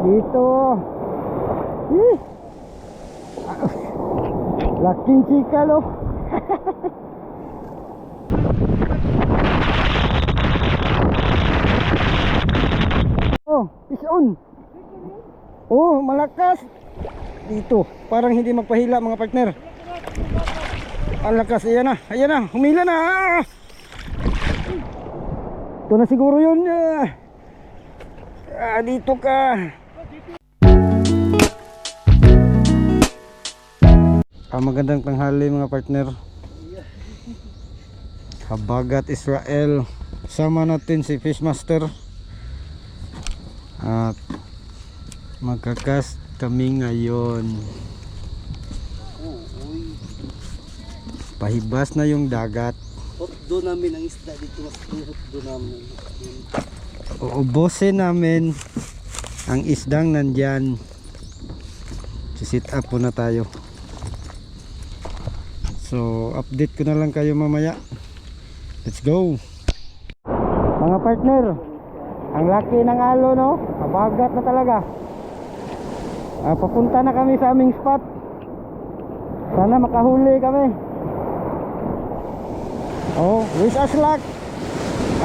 Dito. Eh. Laking chika lo. oh, fish on. Oh, malakas. Dito, parang hindi magpahila mga partner. Ang lakas, ayan na, ayan na, humila na. Ito na siguro yun. Ah, dito ka. Ah, magandang tanghali mga partner. Habagat Israel. Sama natin si Fishmaster. At magkakas kami ngayon. Pahibas na yung dagat. Hotdo namin ang isda dito hotdo namin. Uubusin namin ang isdang nandyan. Sit up muna tayo. So, update ko na lang kayo mamaya. Let's go! Mga partner, ang laki ng alo no? Mabagat na talaga. Ah, papunta na kami sa aming spot. Sana makahuli kami. Oh, wish us luck.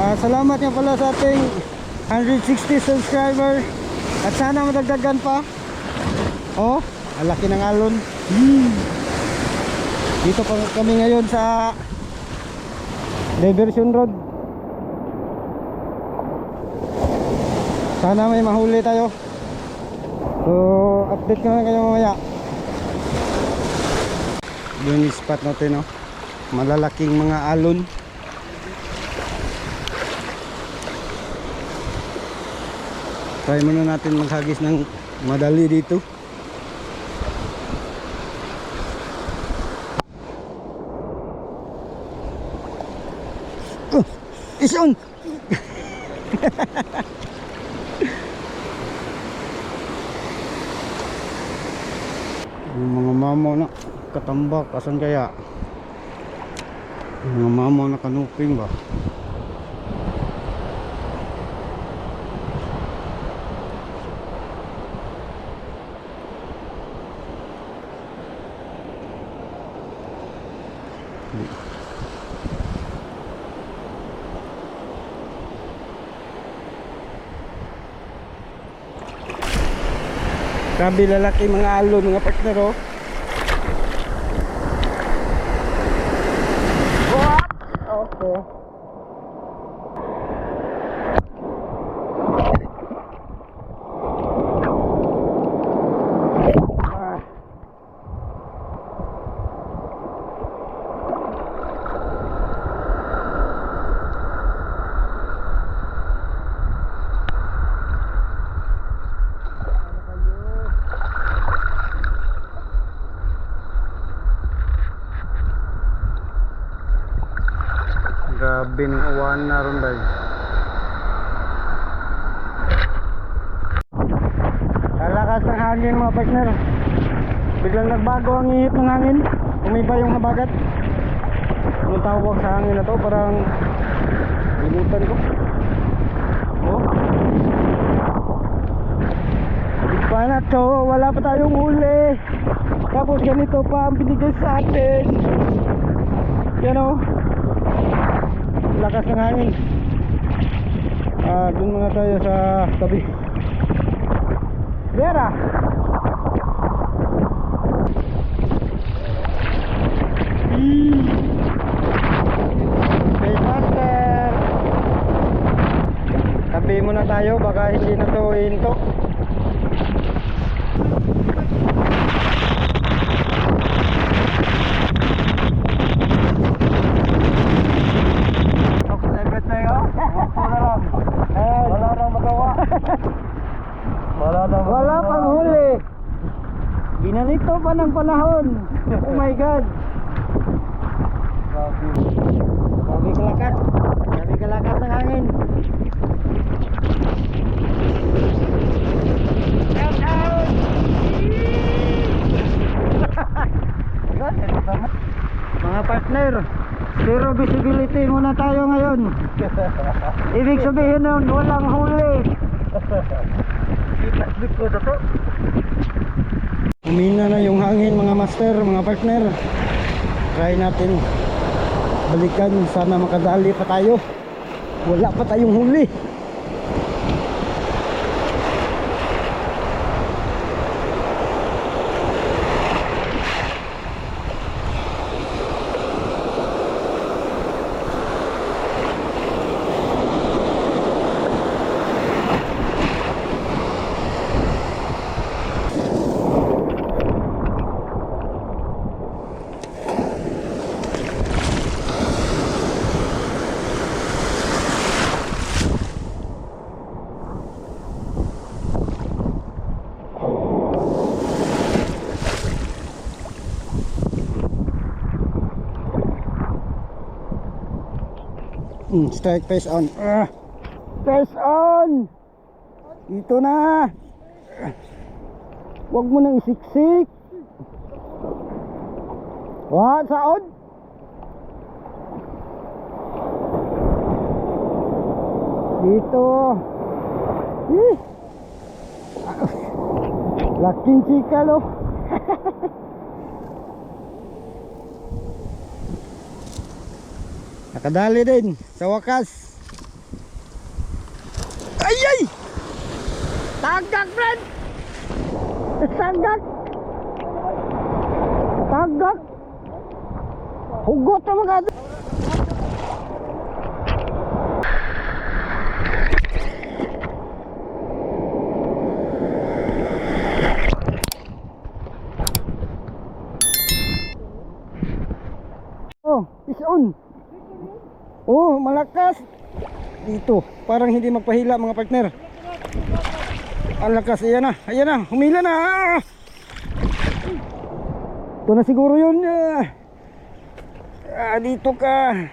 Ah, salamat nga pala sa ating 160 subscriber. At sana madagdagan pa. Oh, ang laki ng alon. Hmm. Dito pa kami ngayon sa Diversion Road. Sana may mahuli tayo. So, update ko na kayo mamaya. Yung spot natin, no? Malalaking mga alon. Try muna natin maghagis ng madali dito. Ison! Yung mga mamaw na katambak, asan kaya? Yung mga mamaw na kanuping ba? Grabe lalaki mga alon mga partner oh. Okay. Ah. Grabe ng uwan na ron dahil. Kalakas ng hangin mga partner. Biglang nagbago ang ihip ng hangin. Umiba yung habagat. Anong tawag sa hangin na to? Parang limutan ko. Oh. Iba na to. Wala pa tayong huli. Tapos ganito pa ang binigay sa atin. Yan o lakas ng hangin. Ah dun muna tayo sa tabi. Vera! Space Master! Tabi muna tayo baka hindi na to hinto Wala nang magawa. Wala nang Wala pang huli. Ginalito pa ng panahon. Oh my God. Grabe. Grabe kalakas. Grabe kalakas ng hangin. Shout out! Mga partner, zero visibility muna tayo ngayon. Ibig sabihin nun, walang huli. Kita ko dato. Umina na yung hangin mga master, mga partner. Try natin balikan. Sana makadali pa tayo. Wala pa tayong huli. Mm, strike face on. Ah, face on! Dito na! Huwag mo nang isiksik. Wah, saon? Dito. Eh. Laking chika lo. Nakadali din sa wakas. Ay ay! Tagak, friend! Tagak! Tagak! Hugot na mga Oh, is on. Oh, malakas. Dito, parang hindi magpahila mga partner. Ang lakas, ayan na, ayan na, humila na. Ito na siguro yun. Ah, Ah, dito ka.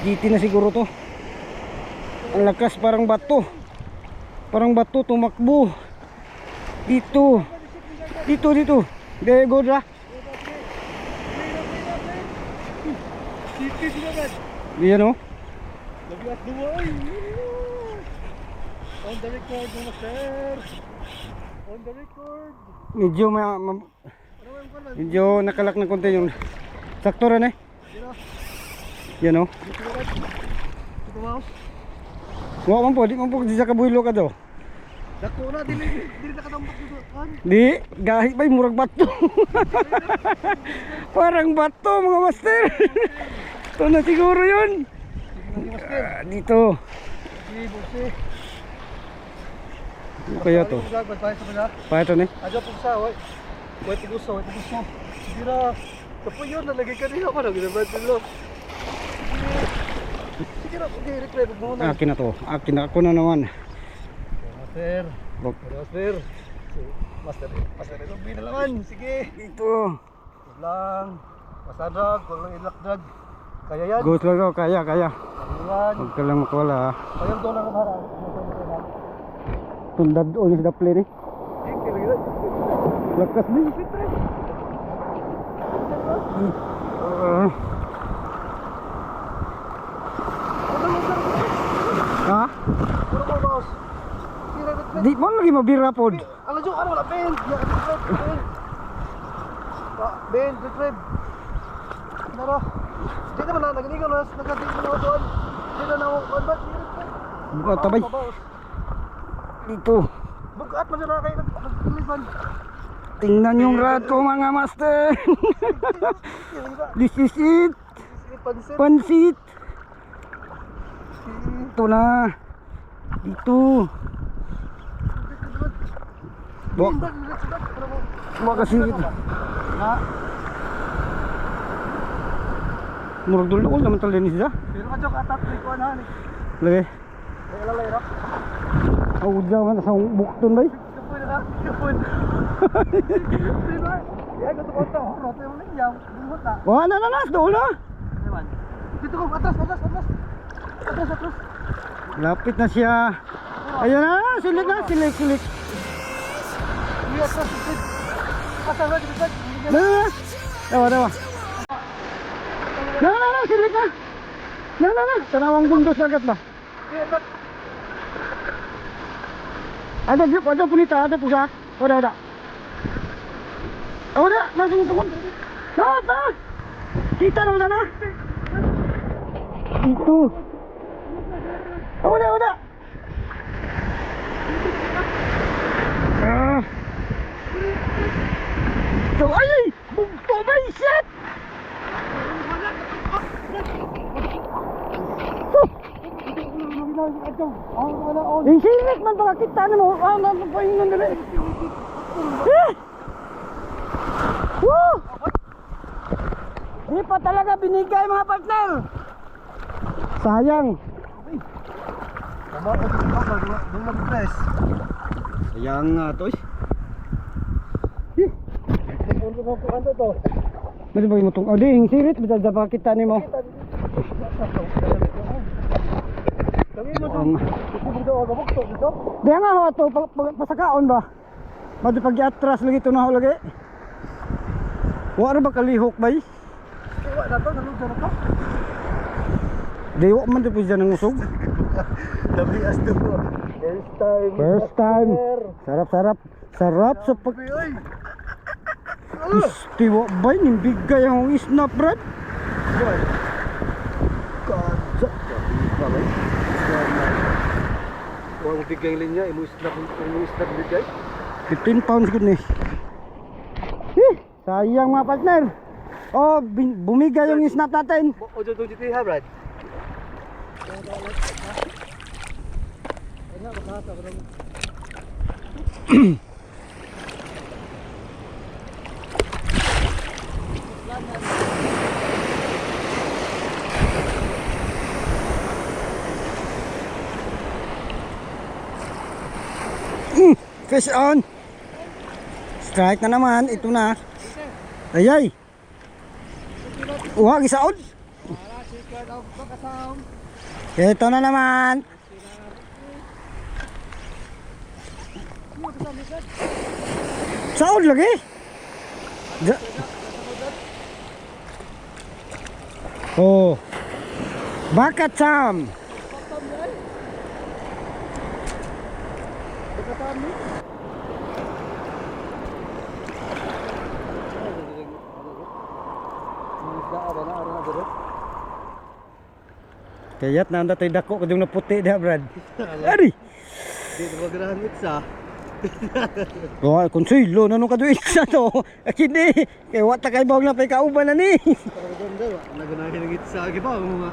Dito na siguro to. Ang lakas, parang bato. Parang bato, tumakbo. Dito. Dito, dito. There you go, Dra. Yan o. Labiat duway. On the record mga sir. On the record. Medyo ma, ma- medyo nakalak na konti yung sakto rin eh. Yan o. Ba? Wa man po, di man po di sa kabuhilo ka daw. Dako na dili dili nakatambak dito. Di, gahi ba murag bato. Parang bato mga master. Ito na siguro yun. Ah, dito. Ano kaya to? Pa ito ni. Aja po sa hoy. Hoy tiguso, hoy tiguso. Dira. Kapo yun nalagay ka niya pa na ginabad dilo. Sige na, okay, replay mo na. Akin na to. Akin na ako na naman. Master. Master. Master. Master ito binalangan. Sige. Dito. lang. Basta drag, kung lang ilak drag. Kaya yan. Go talaga, kaya, kaya. Kaya yan. Huwag ka lang makawala ha. Kaya doon ang harap. Tundad ulit na play ni. Lakas din. Ah. ha? Di mo lagi mabira pod. Alam nyo, ano wala, Ben. Ben. Ah, Ben, rit rit. Nara. Di naman na, naganigaw na, nagkating na ako doon. Di na ako, ba't rit rit? Oh, tabay. Dito. Bugat man na kayo, nagpilipan. Tingnan yung rad ko mga master. This is it. Pansit. Pansit. Ito na. Dito. Rit. Ano mo? makasigit. Ha? Murag dulo ko naman tali ni siya. Pero ka joke atat, kuha na. Lagi. May alalay na. Awud lang man sa bukton bay. Kapoy na na. Kapoy. Diba? Yan, gusto ko ito. Rote mo yan. Bumot na. Wah, na na na, dulo. Ewan. Dito ko, atas, atas, atas. Atas, atas. Lapit na siya. Ayun na, silik na, silik, silik. Iya, atas, atas. Atas, atas, atas. Dawa, dawa. Na na na, silik na. Na na na, tanawang bundos agad ba? Ada dia ada punita, ada pusat. Ada ada. Ada, langsung tukun. Nah, nah. Kita na sana. Itu. Ada, ada. Ah. So, ay, bumpo ba shit? Yung sirik man baka kita ni mo. Ah, napapahingan na rin. Eh! Woo! Di pa talaga binigay mga partner. Sayang. Tama ko sa kapag, doon mag-press. Sayang nga to. Mali ba yung mutong? Oh, di, yung sirit. Bisa pa kita ni mo. Kami mo to. Um, Ito dito, gabok to dito. di nga ho to, pa, pa, pasakaon ba? Madi pag atras lagi to na ho lagi. Wala ba kalihok ba? eh? Iwa na to, nalog na to. Di wa man po dyan ng usog. Labi as to. First time. First time. Sarap, sarap. Sarap sa pag... Oy. Isti wa ba? Nimbigay ang isnap, brad. Kadsa. Sabi ba? Huwag mo bigay linya, imu-snap bigay. 15 pounds good ni. Eh, sayang mga partner. Oh, bumigay yung snap natin. Ojo to dito ha, Brad. Fish on. Strike na naman. Ito na. Ayay. Uha, gisaod. Ito na naman. Saod lagi. Oh. Bakat Sam. Kayat na anda tayo dako kadung na puti diha, Brad. Ari. Dito magarahan itsa. Oh, konsulo na nung kaduit sa to. Kini, kay wata kay bawag na pay kauban na ni. Naganahin ng itsa. Giba mo nga.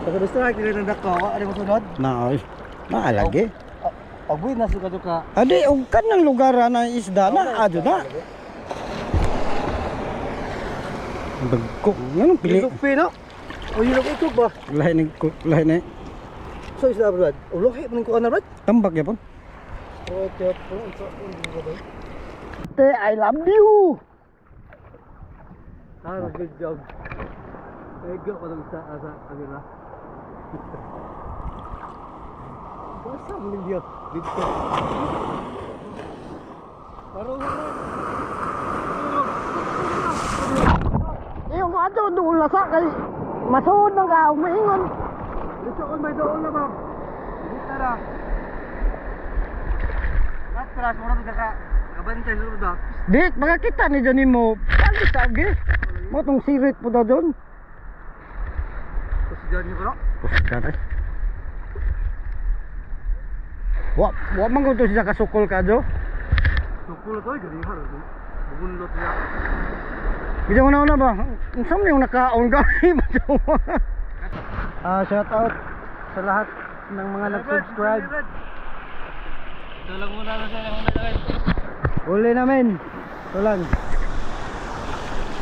Pagka strike nila ng dako, ano mo sunod? Na, ay. Maalagi. Pagbuhin na suka ka. Adi, og kanang lugar na isda na ado na. Bagko, nganong pili. Pilok pino. O yun ako ba? Lahi ni lahi ni So isda Brad. O lohi man ko ana Brad. tambak yapon. O tiyot po. Ito. Te, I love you. Ah, good job. Ego pa lang sa asa kanila. Basta mo niya dito. Paro Yung ato doon lasa kay masud ng ka umiingon. Dito on may doon na ba? Dito na. Natras mo na ka. Kabantay sa ba? Dik, makakita ni Johnny mo. Pali sagi. Mo tong sirit po daw doon. Tapos diyan ko no. Pusta Wa, wa man ko to siya kasukol ka jo. Sukulo to, gani ha. Bubunlot niya. Bisa mo na una ba? Ang sam yung nakaon ka. Ah, shout out sa lahat ng mga nag-subscribe. Ito lang muna na sa mga nagawin. Uli namin. Ito lang.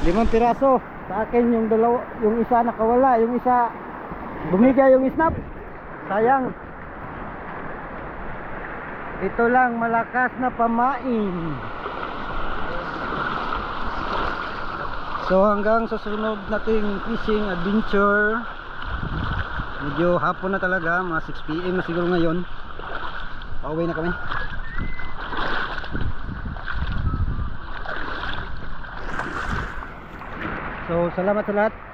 Limang piraso. Sa akin yung dalawa, yung isa nakawala, yung isa bumigay yung snap. Sayang. Ito lang malakas na pamain. So hanggang sa sunod nating fishing adventure. Medyo hapon na talaga, mga 6pm na siguro ngayon. Pauwi na kami. So, salamat sa lahat.